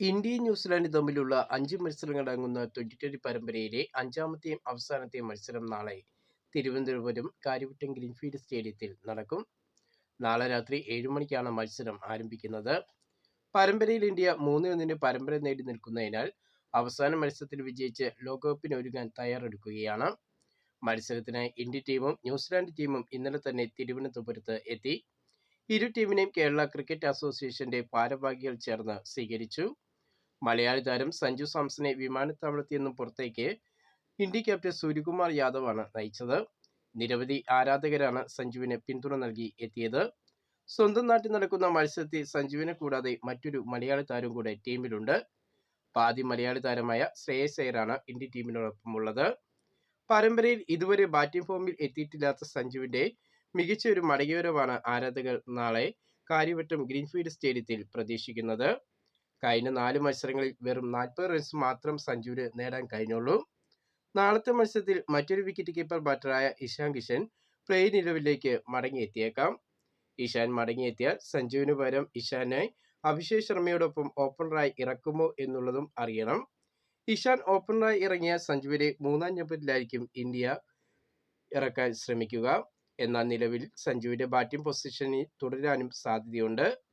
ഇന്ത്യയും ന്യൂസിലാൻഡും തമ്മിലുള്ള അഞ്ച് മത്സരങ്ങളടങ്ങുന്ന ട്വന്റി ട്വന്റി പരമ്പരയിലെ അഞ്ചാമത്തെയും അവസാനത്തെയും മത്സരം നാളെ തിരുവനന്തപുരം കാര്യവട്ടം ഗ്രീൻഫീൽഡ് സ്റ്റേഡിയത്തിൽ നടക്കും. നാളെ രാത്രി ഏഴു മണിക്കാണ് മത്സരം ആരംഭിക്കുന്നത്. പരമ്പരയിൽ ഇന്ത്യ മൂന്ന് ഒന്നിന് പരമ്പര നേടി നിൽക്കുന്നതിനാൽ അവസാന മത്സരത്തിൽ വിജയിച്ച് ലോകകപ്പിന് ഒരുങ്ങാൻ തയ്യാറെടുക്കുകയാണ്. മത്സരത്തിനായി ഇന്ത്യ ടീമും ന്യൂസിലാൻഡ് ടീമും ഇന്നലെ തന്നെ തിരുവനന്തപുരത്ത് എത്തി. ഇരു ടീമിനെയും കേരള ക്രിക്കറ്റ് അസോസിയേഷന്റെ ഭാരവാഹികൾ ചേർന്ന് സ്വീകരിച്ചു. മലയാളി താരം സഞ്ജു സാംസനെ വിമാനത്താവളത്തിൽ നിന്നും പുറത്തേക്ക് ഇന്ത്യ ക്യാപ്റ്റൻ സൂര്യകുമാർ യാദവാണ് നയിച്ചത്. നിരവധി ആരാധകരാണ് സഞ്ജുവിന് പിന്തുണ നൽകി എത്തിയത്. സ്വന്തം നാട്ടിൽ നടക്കുന്ന മത്സരത്തിൽ സഞ്ജുവിനെ കൂടാതെ മറ്റൊരു മലയാളി താരം കൂടെ ടീമിലുണ്ട്. പാതി മലയാളി താരമായ ശ്രേയസ് അയ്യറാണ് ടീമിനോടൊപ്പം ഉള്ളത് പരമ്പരയിൽ ഇതുവരെ ബാറ്റിംഗ് ഫോമിൽ എത്തിയിട്ടില്ലാത്ത സഞ്ജുവിന്റെ മികച്ച ഒരു മടങ്ങിവരവാണ് ആരാധകർ നാളെ കാര്യവട്ടം ഗ്രീൻഫീൽഡ് സ്റ്റേഡിയത്തിൽ പ്രതീക്ഷിക്കുന്നത്. കഴിഞ്ഞ നാല് മത്സരങ്ങളിൽ വെറും നാൽപ്പത് റൺസ് മാത്രം സഞ്ജുവിന് നേടാൻ കഴിഞ്ഞുള്ളൂ. നാളത്തെ മത്സരത്തിൽ മറ്റൊരു വിക്കറ്റ് കീപ്പർ ബാറ്ററായ ഇഷാൻ കിഷൻ പ്ലേ നിലവിലേക്ക് മടങ്ങിയെത്തിയേക്കാം. ഇഷാൻ മടങ്ങിയെത്തിയാൽ സഞ്ജുവിന് പകരം ഇഷാനെ അഭിഷേക് ശർമ്മയോടൊപ്പം ഓപ്പണറായി ഇറക്കുമോ എന്നുള്ളതും അറിയണം. ഇഷാൻ ഓപ്പണറായി ഇറങ്ങിയ സഞ്ജുവിനെ മൂന്നാം നമ്പറിലായിരിക്കും ഇന്ത്യ ഇറക്കാൻ ശ്രമിക്കുക. എന്നാൽ നിലവിൽ സഞ്ജുവിന്റെ ബാറ്റിംഗ് പൊസിഷനിൽ തുടരാനും സാധ്യതയുണ്ട്.